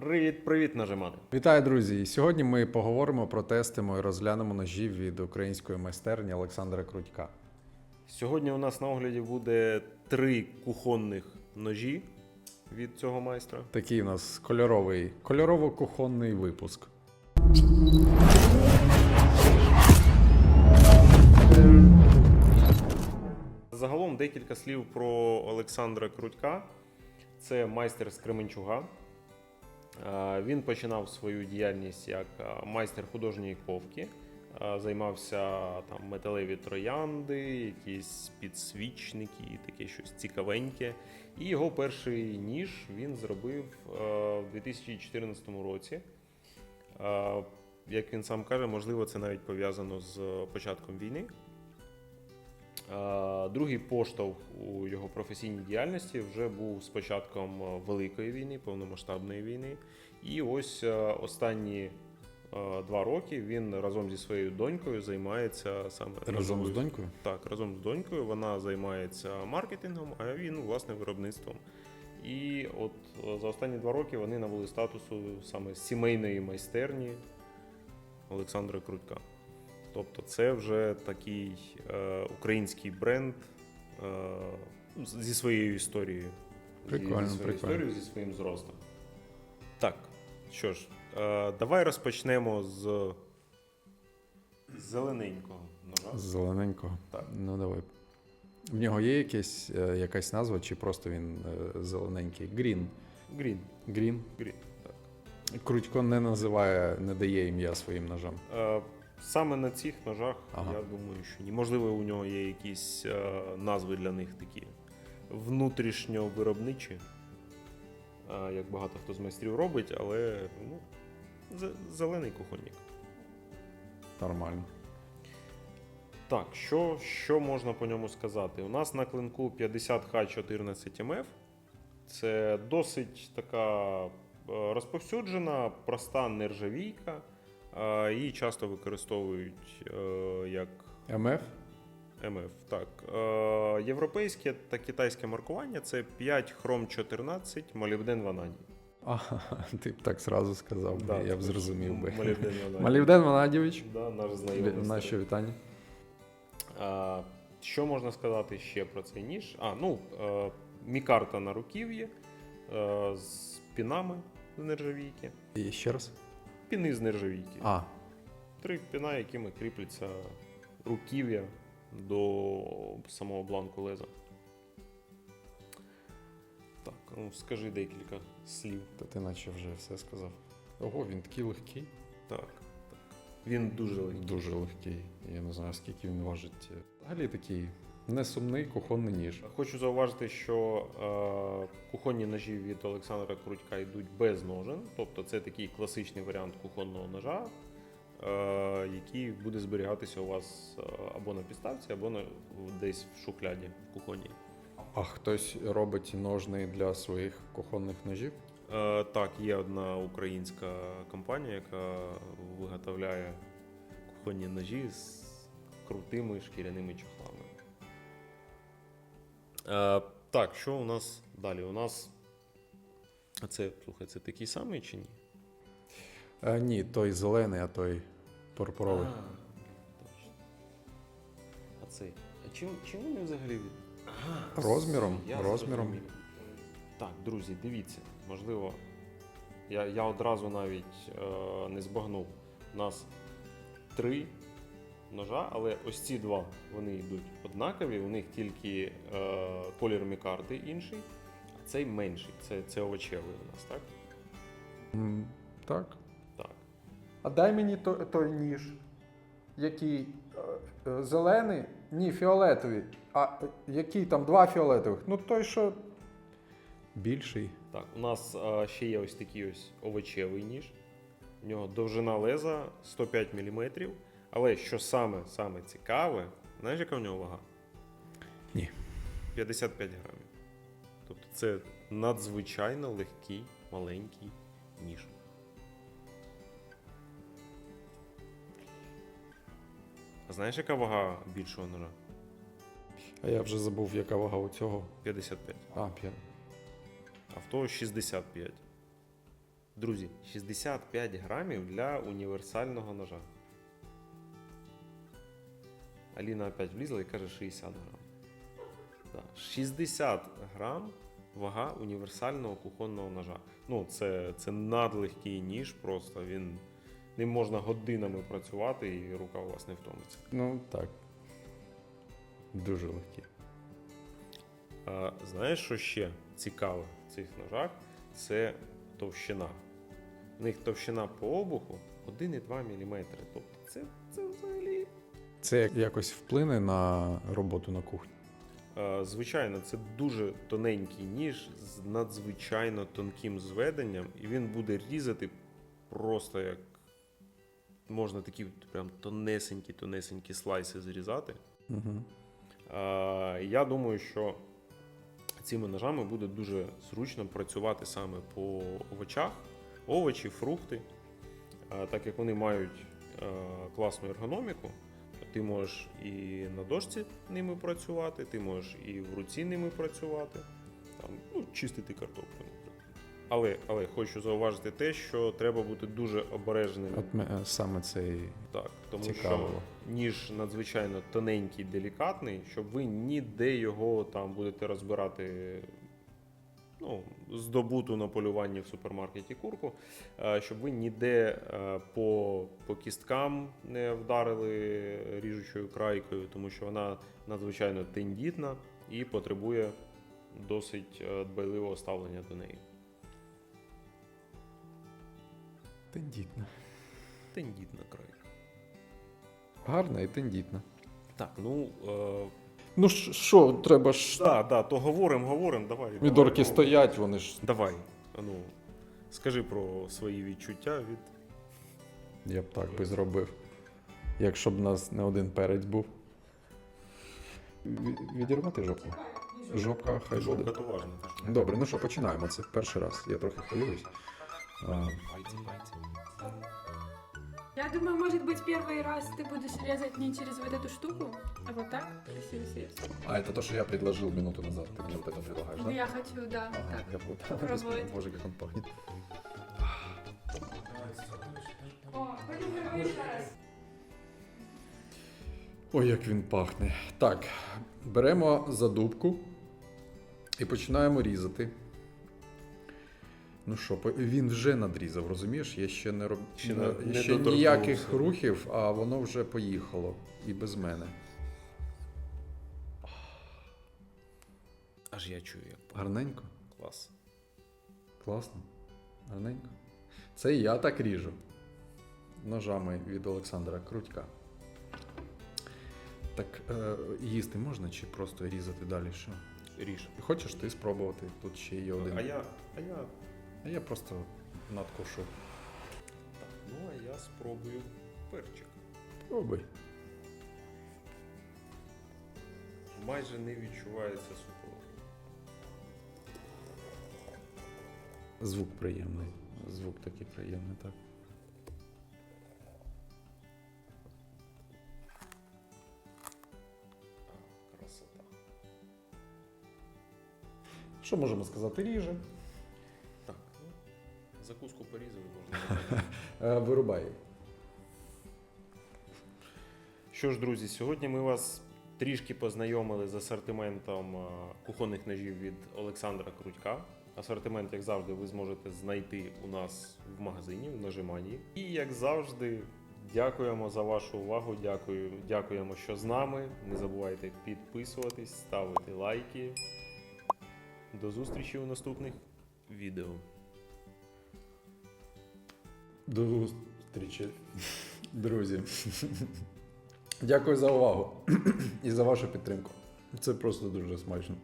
Привіт, привіт, нажимати. Вітаю, друзі! І Сьогодні ми поговоримо, протестимо і розглянемо ножі від української майстерні Олександра Крутька. Сьогодні у нас на огляді буде три кухонних ножі від цього майстра. Такий у нас кольоровий, кольорово-кухонний випуск. Загалом декілька слів про Олександра Крутька. Це майстер з Кременчуга. Е, Він починав свою діяльність як е, майстер художньої ковки. Е, Займався там металеві троянди, якісь підсвічники, і таке щось цікавеньке. І його перший ніж він зробив в 2014 році. Як він сам каже, можливо, це навіть пов'язано з початком війни. Е, Другий поштовх у його професійній діяльності вже був з початком е, Великої війни, повномасштабної війни. І ось е, останні два роки він разом зі своєю донькою займається саме Разом з донькою. Так, разом з донькою вона займається маркетингом, а він власне виробництвом. І от за останні два роки вони набули статусу саме сімейної майстерні Олександра Крутька. Тобто це вже такий е, український бренд е, ну, зі своєю історією. Прикольно, зі своєю прикольно. історією, зі своїм зростом. Так, що ж, е, давай розпочнемо з зелененького. З зелененького. Так. Ну давай. В нього є якась, е, якась назва, чи просто він е, зелененький? Грін. Грін. Грін. Грін. Крутько не називає, не дає ім'я своїм ножам. Е, Саме на цих ножах, Ага. я думаю, що ні. Можливо, у нього є якісь е, назви для них такі внутрішньо виробничі, е, як багато хто з майстрів робить, але ну, зе- зелений кухонник. Нормально. Так, що, що можна по ньому сказати? У нас на клинку 50Х14 МФ. Це досить така е, розповсюджена, проста нержавійка. Її часто використовують е, як МФ? МФ. Так. Е, Європейське та китайське маркування це 5 хром 14, молібден ванадій. Ага, ти б так зразу сказав, би, я б зрозумів би. Молібден ванадій. Малівден Ванадійович, Да, наш знайомий. наші вітання. А, що можна сказати ще про цей ніж? А, ну, е, мікарта на руків'ї з пінами з нержавійки. І ще раз. Піни з нержавійки. А, Три піна, якими кріпляться руків'я до самого бланку леза. Так, ну скажи декілька слів. та ти наче вже все сказав. Ого, він такий легкий. Так, так. Він дуже легкий. Дуже легкий. Я не знаю, скільки він важить. Взагалі такий несумний кухонний ніж. Хочу зауважити, що е, кухонні ножі від Олександра Крутька йдуть без ножен, тобто це такий класичний варіант кухонного ножа, е, який буде зберігатися у вас е, або на підставці, або на, десь в шухляді кухонній. А хтось робить ножни для своїх кухонних ножів? Е, так, є одна українська компанія, яка виготовляє кухонні ножі з крутими шкіряними чохлами. Е, так, що у нас далі? У нас. А це, слухай, це такий самий чи ні? А, ні, той зелений, а той пурпуровий. А, точно. А цей. А чим, чим вони взагалі від. Розміром, я розміром. зрозумів. Так, друзі, дивіться, можливо, я, я одразу навіть е, не збагнув. У нас три ножа, але ось ці два вони йдуть однакові, у них тільки е, колір мікарти інший, а цей менший. Це, це овочевий у нас, так? М, Так. Так. А дай мені той, той ніж, який е, е, зелений, ні, фіолетовий. А е, який там два фіолетових? Ну той, що Більший. Так, у нас а, ще є ось такий ось овочевий ніж. У нього довжина леза 105 мм. Але що саме, саме цікаве, знаєш, яка в нього вага? Ні. 55 грамів. Тобто це надзвичайно легкий маленький ніж. А знаєш, яка вага більшого ножа? А я вже забув, яка вага у цього. 55. А, п'ять. А в того 65. Друзі, 65 грамів для універсального ножа. Аліна опять влізла і каже 60 грам. 60 грам вага універсального кухонного ножа. Ну, це, це надлегкий ніж, просто він ним можна годинами працювати і рука у вас не втомиться. Ну так. Дуже легкі. А, знаєш, що ще цікаве в цих ножах? Це товщина. У них товщина по обуху 1,2 мм. Тобто це, це взагалі. Це якось вплине на роботу на кухні. Звичайно, це дуже тоненький ніж з надзвичайно тонким зведенням, і він буде різати просто як можна такі прям тонесенькі, тонесенькі слайси зрізати. Угу. Е, Я думаю, що цими ножами буде дуже зручно працювати саме по овочах, овочі, фрукти, Е, так як вони мають е, класну ергономіку. Ти можеш і на дошці ними працювати, ти можеш і в руці ними працювати, там, ну, чистити картоплю, наприклад. Але, але хочу зауважити те, що треба бути дуже обережним. От ме- е, саме цей Так, тому Цікаво. що ніж надзвичайно тоненький, делікатний, щоб ви ніде його там будете розбирати. Ну, здобуту на полюванні в супермаркеті курку, е, щоб ви ніде е, по, по кісткам не вдарили ріжучою крайкою, тому що вона надзвичайно тендітна і потребує досить е, дбайливого ставлення до неї. тендітна. Тендітна крайка. Гарна і тендітна. Так, ну. Е, Ну що, треба ж. Так, да, то говоримо, говоримо, давай. Мідорки давай, стоять, вони ж. Давай. Ну, скажи про свої відчуття від. Я б так би зробив. Якщо б у нас не один перець був. Ві- Відірвати жопу? Жопка хай буде. Жовка то важно. Добре, ну що, починаємо. Це перший раз. Я трохи хвилююсь. А. Я думаю, может быть, первый раз ты будешь резать не через вот эту штуку, а вот так, красиво срез. а это то, что я предложил минуту назад. Ты мне вот это предлагаешь, Ну, да? я хочу, да, Ага, так. я вот. Попробовать. Боже, как он пахнет. О, попробуй еще раз. Ой, як він пахне. Так, беремо задубку і починаємо різати. Ну що, він вже надрізав, розумієш? Я ще не роб... Ще не- не- ще ніяких рухів, а воно вже поїхало. І без мене. Аж я чую, як. Гарненько? клас. Класно. Гарненько. Це я так ріжу. Ножами від Олександра Крутька. Так е, їсти можна чи просто різати далі? Що? Ріж. Хочеш ти спробувати? Тут ще є один. А я. А я. А я просто надкушу. Так, ну а я спробую перчик. Пробуй. Майже не відчувається супротив. Звук приємний. Звук такий приємний, так. Красота. Що можемо сказати? Ріже. Закуску порізали можна. Е, вирубай. Що ж, друзі, сьогодні ми вас трішки познайомили з асортиментом е, кухонних ножів від Олександра Крутька. Асортимент, як завжди, ви зможете знайти у нас в магазині в нажиманні. І як завжди, дякуємо за вашу увагу. Дякую, дякуємо, що з нами. Не забувайте підписуватись, ставити лайки. До зустрічі у наступних відео. До зустрічі, друзі. Дякую за увагу і за вашу підтримку. Це просто дуже смачно.